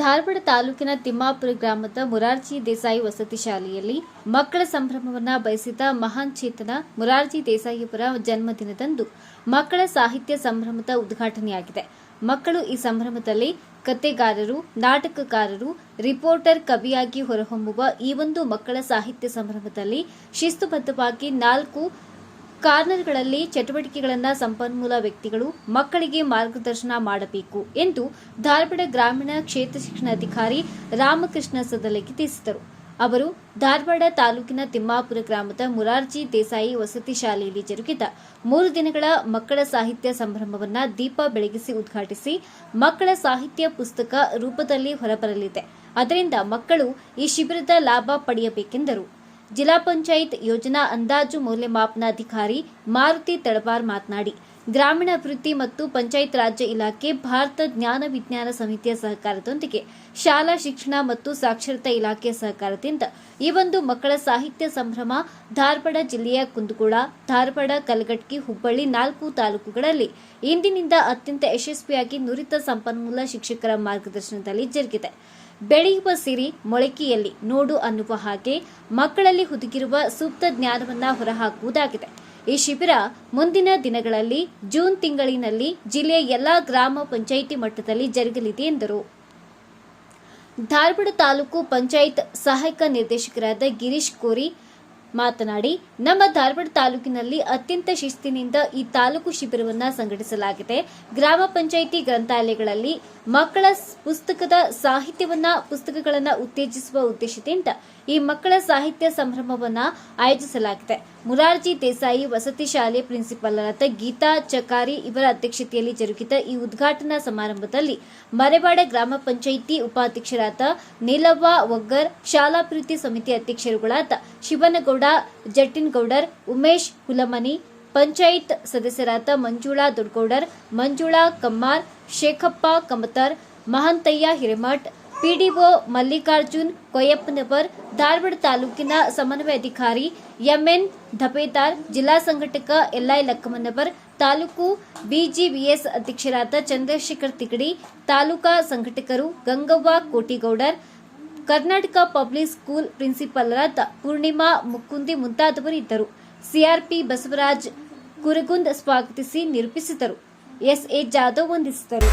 ಧಾರವಾಡ ತಾಲೂಕಿನ ತಿಮ್ಮಾಪುರ ಗ್ರಾಮದ ಮುರಾರ್ಜಿ ದೇಸಾಯಿ ವಸತಿ ಶಾಲೆಯಲ್ಲಿ ಮಕ್ಕಳ ಸಂಭ್ರಮವನ್ನ ಬಯಸಿದ ಮಹಾನ್ ಚೇತನ ಮುರಾರ್ಜಿ ದೇಸಾಯಿಯವರ ಜನ್ಮದಿನದಂದು ಮಕ್ಕಳ ಸಾಹಿತ್ಯ ಸಂಭ್ರಮದ ಉದ್ಘಾಟನೆಯಾಗಿದೆ. ಮಕ್ಕಳು ಈ ಸಂಭ್ರಮದಲ್ಲಿ ಕತೆಗಾರರು, ನಾಟಕಕಾರರು, ರಿಪೋರ್ಟರ್ ಕವಿಯಾಗಿ ಹೊರಹೊಮ್ಮುವ ಈ ಒಂದು ಮಕ್ಕಳ ಸಾಹಿತ್ಯ ಸಂಭ್ರಮದಲ್ಲಿ ಶಿಸ್ತುಬದ್ಧವಾಗಿ ನಾಲ್ಕು ಕಾರ್ನರ್ಗಳಲ್ಲಿ ಚಟುವಟಿಕೆಗಳನ್ನು ಸಂಪನ್ಮೂಲ ವ್ಯಕ್ತಿಗಳು ಮಕ್ಕಳಿಗೆ ಮಾರ್ಗದರ್ಶನ ಮಾಡಬೇಕು ಎಂದು ಧಾರವಾಡ ಗ್ರಾಮೀಣ ಕ್ಷೇತ್ರ ಶಿಕ್ಷಣಾಧಿಕಾರಿ ರಾಮಕೃಷ್ಣ ಸದಲಗಿ ತಿಳಿಸಿದರು. ಅವರು ಧಾರವಾಡ ತಾಲೂಕಿನ ತಿಮ್ಮಾಪುರ ಗ್ರಾಮದ ಮುರಾರ್ಜಿ ದೇಸಾಯಿ ವಸತಿ ಶಾಲೆಯಲ್ಲಿ ಜರುಗಿದ ಮೂರು ದಿನಗಳ ಮಕ್ಕಳ ಸಾಹಿತ್ಯ ಸಂಭ್ರಮವನ್ನ ದೀಪ ಬೆಳಗಿಸಿ ಉದ್ಘಾಟಿಸಿ ಮಕ್ಕಳ ಸಾಹಿತ್ಯ ಪುಸ್ತಕ ರೂಪದಲ್ಲಿ ಹೊರಬರಲಿದೆ. ಅದರಿಂದ ಮಕ್ಕಳು ಈ ಶಿಬಿರದ ಲಾಭ ಪಡೆಯಬೇಕೆಂದರು. ಜಿಲ್ಲಾ ಪಂಚಾಯತ್ ಯೋಜನಾ ಅಂದಾಜು ಮೌಲ್ಯಮಾಪನಾಧಿಕಾರಿ ಮಾರುತಿ ತಳವಾರ್ ಮಾತನಾಡಿ ಗ್ರಾಮೀಣಾಭಿವೃದ್ಧಿ ಮತ್ತು ಪಂಚಾಯತ್ ರಾಜ್ಯ ಇಲಾಖೆ ಭಾರತ ಜ್ಞಾನ ವಿಜ್ಞಾನ ಸಮಿತಿಯ ಸಹಕಾರದೊಂದಿಗೆ ಶಾಲಾ ಶಿಕ್ಷಣ ಮತ್ತು ಸಾಕ್ಷರತಾ ಇಲಾಖೆ ಸಹಕಾರದಿಂದ ಈ ಒಂದು ಮಕ್ಕಳ ಸಾಹಿತ್ಯ ಸಂಭ್ರಮ ಧಾರವಾಡ ಜಿಲ್ಲೆಯ ಕುಂದಗೋಳ, ಧಾರವಾಡ ಕಲಘಟಕಿ, ಹುಬ್ಬಳ್ಳಿ ನಾಲ್ಕು ತಾಲೂಕುಗಳಲ್ಲಿ ಇಂದಿನಿಂದ ಅತ್ಯಂತ ಯಶಸ್ವಿಯಾಗಿ ನುರಿತ ಸಂಪನ್ಮೂಲ ಶಿಕ್ಷಕರ ಮಾರ್ಗದರ್ಶನದಲ್ಲಿ ಜರುಗಿದೆ. ಬೆಳೆಯುವ ಸಿರಿ ಮೊಳಕೆಯಲ್ಲಿ ನೋಡು ಅನ್ನುವ ಹಾಗೆ ಮಕ್ಕಳಲ್ಲಿ ಹುದುಗಿರುವ ಸೂಕ್ತ ಜ್ಞಾನವನ್ನ ಹೊರಹಾಕುವುದಾಗಿದೆ. ಈ ಶಿಬಿರ ಮುಂದಿನ ದಿನಗಳಲ್ಲಿ ಜೂನ್ ತಿಂಗಳಿನಲ್ಲಿ ಜಿಲ್ಲೆಯ ಎಲ್ಲಾ ಗ್ರಾಮ ಪಂಚಾಯಿತಿ ಮಟ್ಟದಲ್ಲಿ ಜರುಗಲಿದೆ ಎಂದರು. ಧಾರವಾಡ ತಾಲೂಕು ಪಂಚಾಯತ್ ಸಹಾಯಕ ನಿರ್ದೇಶಕರಾದ ಗಿರೀಶ್ ಕೋರಿ ಮಾತನಾಡಿ, ನಮ್ಮ ಧಾರವಾಡ ತಾಲೂಕಿನಲ್ಲಿ ಅತ್ಯಂತ ಶಿಸ್ತಿನಿಂದ ಈ ತಾಲೂಕು ಶಿಬಿರವನ್ನು ಸಂಘಟಿಸಲಾಗಿದೆ. ಗ್ರಾಮ ಪಂಚಾಯಿತಿ ಗ್ರಂಥಾಲಯಗಳಲ್ಲಿ ಮಕ್ಕಳ ಪುಸ್ತಕದ ಸಾಹಿತ್ಯವನ್ನ, ಪುಸ್ತಕಗಳನ್ನು ಉತ್ತೇಜಿಸುವ ಉದ್ದೇಶದಿಂದ ಈ ಮಕ್ಕಳ ಸಾಹಿತ್ಯ ಸಂಭ್ರಮವನ್ನ ಆಯೋಜಿಸಲಾಗಿದೆ. ಮುರಾರ್ಜಿ ದೇಸಾಯಿ, ವಸತಿ ಶಾಲೆ ಪ್ರಿನ್ಸಿಪಾಲರಾದ ಗೀತಾ ಚಕಾರಿ ಇವರ ಅಧ್ಯಕ್ಷತೆಯಲ್ಲಿ ಜರುಗಿದ ಈ ಉದ್ಘಾಟನಾ ಸಮಾರಂಭದಲ್ಲಿ ಮರೆವಾಡ ಗ್ರಾಮ ಪಂಚಾಯಿತಿ ಉಪಾಧ್ಯಕ್ಷರಾದ ನೀಲವ್ವ ಒಗ್ಗರ್ ಶಾಲಾಭಿವೃದ್ಧಿ ಸಮಿತಿ ಅಧ್ಯಕ್ಷರುಗಳಾದ ಶಿವನಗೌಡ, ಜಟ್ಟಿನಗೌಡರ್, ಉಮೇಶ್ ಹುಲಮನಿ, ಪಂಚಾಯತ್ ಸದಸ್ಯರಾದ ಮಂಜುಳಾ ದೊಡ್ಗೌಡರ್ ಮಂಜುಳಾ ಕಮ್ಮಾರ್, ಶೇಖಪ್ಪ ಕಮತರ್, ಮಹಂತಯ್ಯ ಹಿರೇಮಠ್ ಪಿಡಿಒ ಮಲ್ಲಿಕಾರ್ಜುನ್ ಕೊಯ್ಯಪ್ಪನವರ್, ಧಾರವಾಡ ತಾಲೂಕಿನ ಸಮನ್ವಯಾಧಿಕಾರಿ ಎಂಎನ್ ಧಪೇದಾರ್, ಜಿಲ್ಲಾ ಸಂಘಟಕ ಎಲ್ಐ ಲಕ್ಕಮ್ಮನವರ್, ತಾಲೂಕು ಬಿಜಿವಿಎಸ್ ಅಧ್ಯಕ್ಷರಾದ ಚಂದ್ರಶೇಖರ್ ತಿಗಡಿ, ತಾಲೂಕಾ ಸಂಘಟಕರು ಗಂಗವ್ವ ಕೋಟಿಗೌಡರ್, ಕರ್ನಾಟಕ ಪಬ್ಲಿಕ್ ಸ್ಕೂಲ್ ಪ್ರಿನ್ಸಿಪಾಲರಾದ ಪೂರ್ಣಿಮಾ ಮುಕುಂದಿ ಮುಂತಾದವರು ಇದ್ದರು. ಸಿಆರ್ಪಿ ಬಸವರಾಜ್ ಕುರುಗುಂದ್ ಸ್ವಾಗತಿಸಿ ನಿರೂಪಿಸಿದರು. ಎಸ್ಎ ಜಾಧವ್ ವಂದಿಸಿದರು.